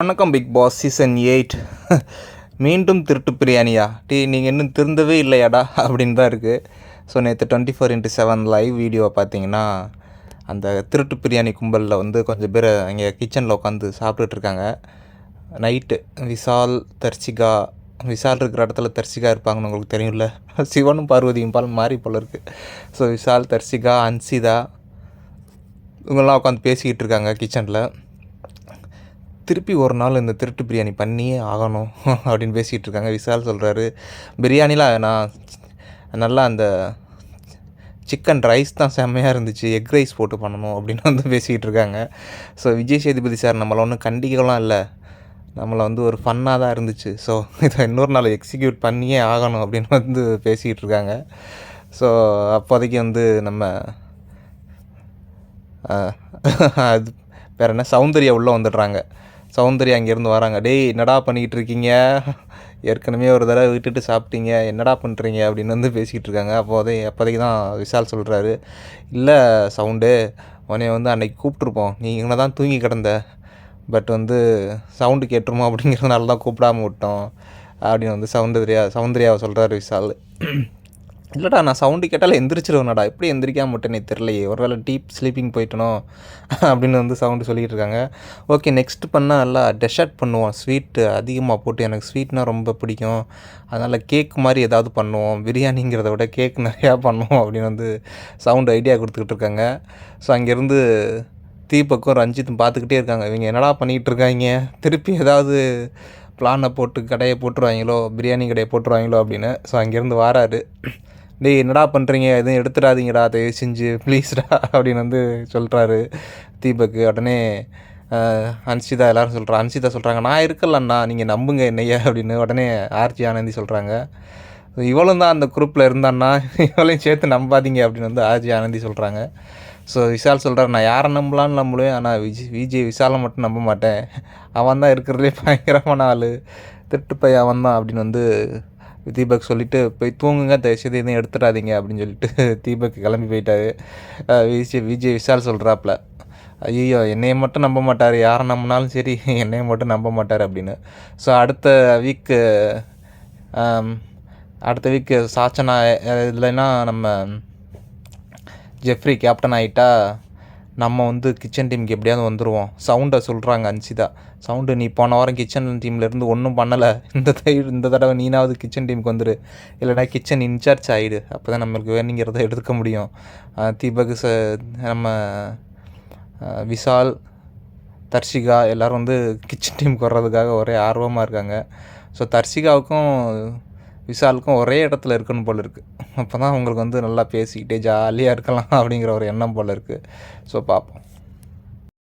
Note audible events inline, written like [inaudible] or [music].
வணக்கம் big Boss season eight மீண்டும் திருட்டு பிரியாணியா? டீ நீங்கள் இன்னும் திருந்தவே இல்லையாடா? [laughs] அப்படின்னு தான் இருக்குது ஸோ நேற்று twenty four into seven live வீடியோவை பார்த்தீங்கன்னா அந்த திருட்டு பிரியாணி கும்பலில் வந்து கொஞ்சம் பேர் அங்கே கிச்சனில் உட்காந்து சாப்பிட்டுட்டு இருக்காங்க. நைட்டு விஷால் தர்சிகா விஷால் இருக்கிற இடத்துல தர்சிகா இருப்பாங்கன்னு உங்களுக்கு தெரியும்ல. [laughs] சிவனும் பார்வதியும் பால் மாறி போல இருக்குது ஸோ விஷால் தர்சிகா அன்சிதா இவங்கெல்லாம் உட்காந்து பேசிக்கிட்டு இருக்காங்க கிச்சனில் திருப்பி ஒரு நாள் இந்த திருட்டு பிரியாணி பண்ணியே ஆகணும் [laughs] அப்படின்னு பேசிகிட்டு இருக்காங்க விசால் சொல்கிறாரு பிரியாணிலாம் நான் நல்லா அந்த சிக்கன் ரைஸ் தான் செம்மையாக இருந்துச்சு எக் ரைஸ் போட்டு பண்ணணும் அப்படின்னு வந்து பேசிக்கிட்டு இருக்காங்க ஸோ விஜய் சேதுபதி சார் நம்மளை ஒன்றும் கண்டிக்கலாம் இல்லை. நம்மளை வந்து ஒரு ஃபன்னாக தான் இருந்துச்சு. ஸோ இதை இன்னொரு நாள் எக்ஸிக்யூட் பண்ணியே ஆகணும் அப்படின்னு வந்து பேசிக்கிட்டு இருக்காங்க ஸோ அப்போதைக்கு வந்து நம்ம அது வேறு என்ன சௌந்தர்யா உள்ளே வந்துடுறாங்க. சௌந்தர்யா அங்கேருந்து வராங்க. டேய் என்னடா பண்ணிக்கிட்டு இருக்கீங்க ஏற்கனவே ஒரு தடவை விட்டுட்டு சாப்பிட்டீங்க. என்னடா பண்ணுறீங்க அப்படின்னு வந்து பேசிக்கிட்டு இருக்காங்க. அப்போதே அப்போதைக்கு தான் விஷால் சொல்கிறாரு இல்லை சவுண்டு. உனைய வந்து அன்னைக்கு கூப்பிட்ருப்போம் நீ இங்கே தான் தூங்கி கிடந்த. பட் வந்து சவுண்டு கேட்டுருமோ? அப்படிங்கிறதுனால தான் கூப்பிடாம விட்டோம். அப்படின்னு வந்து சௌந்தர்யா சௌந்தர்யாவை சொல்கிறாரு விஷால். இல்லைடா நான் சவுண்டு கேட்டால் எந்திரிச்சிருவேனாடா. எப்படி எந்திரிக்காம விட்டேனே தெரிலையே ஒருவேளை டீப் ஸ்லீப்பிங் போயிட்டனோ? [laughs] அப்படின்னு வந்து சவுண்டு சொல்லிகிட்டு இருக்காங்க. ஓகே நெக்ஸ்ட் பண்ணால் நல்லா டெசர்ட் பண்ணுவோம். ஸ்வீட்டு அதிகமாக போட்டு எனக்கு ஸ்வீட்னால் ரொம்ப பிடிக்கும். அதனால் கேக் மாதிரி ஏதாவது பண்ணுவோம். பிரியாணிங்கிறத விட கேக் நிறையா பண்ணுவோம் அப்படின்னு வந்து சவுண்டு ஐடியா கொடுத்துக்கிட்டு இருக்காங்க. ஸோ அங்கேருந்து தீபக்கும் ரஞ்சித்தும் பார்த்துக்கிட்டே இருக்காங்க. இவங்க என்னடா பண்ணிக்கிட்டு இருக்காங்க? திருப்பி ஏதாவது பிளானை போட்டு கடையை போட்டுருவாங்களோ? பிரியாணி கடையை போட்டுருவாங்களோ அப்படின்னு. ஸோ அங்கேருந்து வாராரு. டேய் என்னடா பண்ணுறீங்க எதுவும் எடுத்துடாதீங்கடா தயவு செஞ்சு ப்ளீஸ்டா அப்படின்னு வந்து சொல்கிறாரு தீபக்கு. உடனே அன்சிதா எல்லாரும் சொல்கிறா அன்சிதா சொல்கிறாங்க நான் இருக்கலண்ணா நீங்கள் நம்புங்க என்னைய அப்படின்னு உடனே ஆர்ஜி ஆனந்தி சொல்கிறாங்க இவளும் தான் அந்த குரூப்பில் இருந்தான்னா இவளையும் சேர்த்து நம்பாதீங்க அப்படின்னு வந்து ஆர்ஜி ஆனந்தி சொல்கிறாங்க ஸோ விஷால் சொல்கிறார் நான் யாரை நம்பலான்னு நம்புவேன் ஆனால் விஜய் விஜய் விஷாலை மட்டும் நம்ப மாட்டேன். அவன் தான் இருக்கிறதுலே பயங்கரமான ஆள். திருட்டு பையன் அவன் தான் அப்படின்னு வந்து தீபக் சொல்லிட்டு போய் தூங்குங்க தயவுசெய்து எதுவும் எடுத்துடாதீங்க அப்படின்னு சொல்லிட்டு [laughs] தீபக் கிளம்பி போயிட்டாரு. விஜய் விஜய் விஷால் சொல்கிறாப்புல ஐயோ என்னையை மட்டும் நம்ப மாட்டார். யாரை நம்பினாலும் சரி [laughs] என்னையை மட்டும் நம்ப மாட்டார் அப்படின்னு. ஸோ அடுத்த வீக்கு அடுத்த வீக்கு சாச்சனா இல்லைன்னா நம்ம ஜெஃப்ரி கேப்டன் ஆகிட்டா நம்ம வந்து கிச்சன் டீமுக்கு எப்படியாவது வந்துடுவோம் சவுண்டை சொல்கிறாங்க அன்சிதா. சவுண்டு நீ போன வாரம் கிச்சன் டீம்லேருந்து ஒன்றும் பண்ணலை. இந்த தயிர் இந்த தடவை நீனாவது கிச்சன் டீமுக்கு வந்துடு இல்லைனா கிச்சன் இன்சார்ஜ் ஆகிடு அப்போ தான் நம்மளுக்கு வேணுங்கிறத எடுத்துக்க முடியும். தீபக் ச நம்ம விஷால் தர்ஷிகா எல்லோரும் வந்து கிச்சன் டீமுக்கு வர்றதுக்காக ஒரே ஆர்வமாக இருக்காங்க. ஸோ தர்ஷிகாவுக்கும் விஷாலுக்கும் ஒரே இடத்துல இருக்கணும் போல் இருக்குது அப்போ தான் அவங்களுக்கு வந்து நல்லா பேசிக்கிட்டே ஜாலியாக இருக்கலாம் அப்படிங்கிற ஒரு எண்ணம் போல் இருக்குது ஸோ பார்ப்போம்.